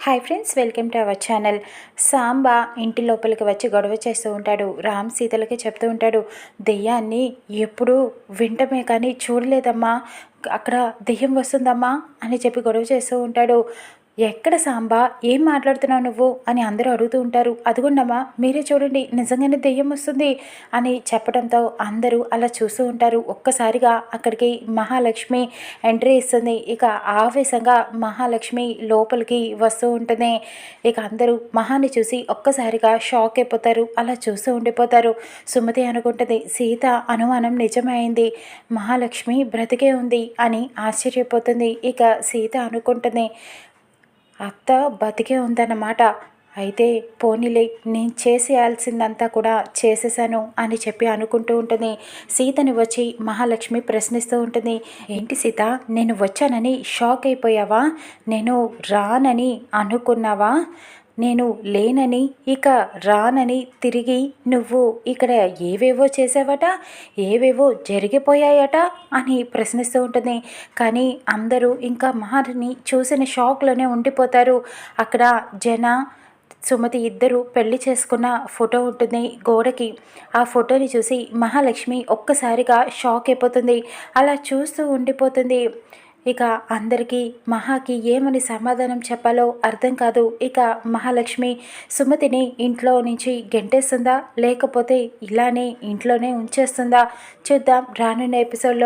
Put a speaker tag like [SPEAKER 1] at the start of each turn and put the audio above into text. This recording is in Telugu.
[SPEAKER 1] Hi friends welcome to our channel Samba ఇంటి లోపలికి వచ్చి గొడవ చేస్తూ ఉంటాడు. రామ్ సీతలకి చెప్తూ ఉంటాడు దెయ్యాన్ని ఎప్పుడు వింటమే కానీ చూడలేదమ్మా. అక్కడ దెయ్యం వస్తుందమ్మా అని చెప్పి గొడవ చేస్తూ ఉంటాడు. ఎక్కడ సాంబా? ఏం మాట్లాడుతున్నావు నువ్వు? అని అందరూ అడుగుతూ ఉంటారు. అదిగోండమ్మా మీరే చూడండి నిజంగానే దెయ్యం వస్తుంది అని చెప్పడంతో అందరూ అలా చూస్తూ ఉంటారు. ఒక్కసారిగా అక్కడికి మహాలక్ష్మి ఎంట్రీ ఇస్తుంది. ఇక ఆవేశంగా మహాలక్ష్మి లోపలికి వస్తూ ఉంటుంది. ఇక అందరూ మహాని చూసి ఒక్కసారిగా షాక్ అయిపోతారు. అలా చూస్తూ ఉండిపోతారు. సుమతి అనుకుంటుంది సీత అనుమానం నిజమైంది మహాలక్ష్మి బ్రతికే ఉంది అని ఆశ్చర్యపోతుంది. ఇక సీత అనుకుంటుంది అత్త బతికే ఉందన్నమాట. అయితే పోనీలే నేను చేసేయాల్సిందంతా కూడా చేసేసాను అని చెప్పి అనుకుంటూ ఉంటుంది. సీతని వచ్చి మహాలక్ష్మి ప్రశ్నిస్తూ ఉంటుంది. ఏంటి సీత నేను వచ్చానని షాక్ అయిపోయావా? నేను రానని అనుకున్నావా? నేను లేనని ఇక రానని తిరిగి నువ్వు ఇక్కడ ఏవేవో చేసావట ఏవేవో జరిగిపోయాయట అని ప్రశ్నిస్తూ ఉంటుంది. కానీ అందరూ ఇంకా మహారిని చూసిన షాక్లోనే ఉండిపోతారు. అక్కడ జన సుమతి ఇద్దరు పెళ్ళి చేసుకున్న ఫోటో ఉంటుంది గోడకి. ఆ ఫోటోని చూసి మహాలక్ష్మి ఒక్కసారిగా షాక్ అయిపోతుంది. అలా చూస్తూ ఉండిపోతుంది. ఇక అందరికీ మహాకి ఏమని సమాధానం చెప్పాలో అర్థం కాదు. ఇక మహాలక్ష్మి సుమతిని ఇంట్లో నుంచి గెంటేస్తుందా? లేకపోతే ఇలానే ఇంట్లోనే ఉంచేస్తుందా? చూద్దాం. రానున్న ఎపిసోడ్లో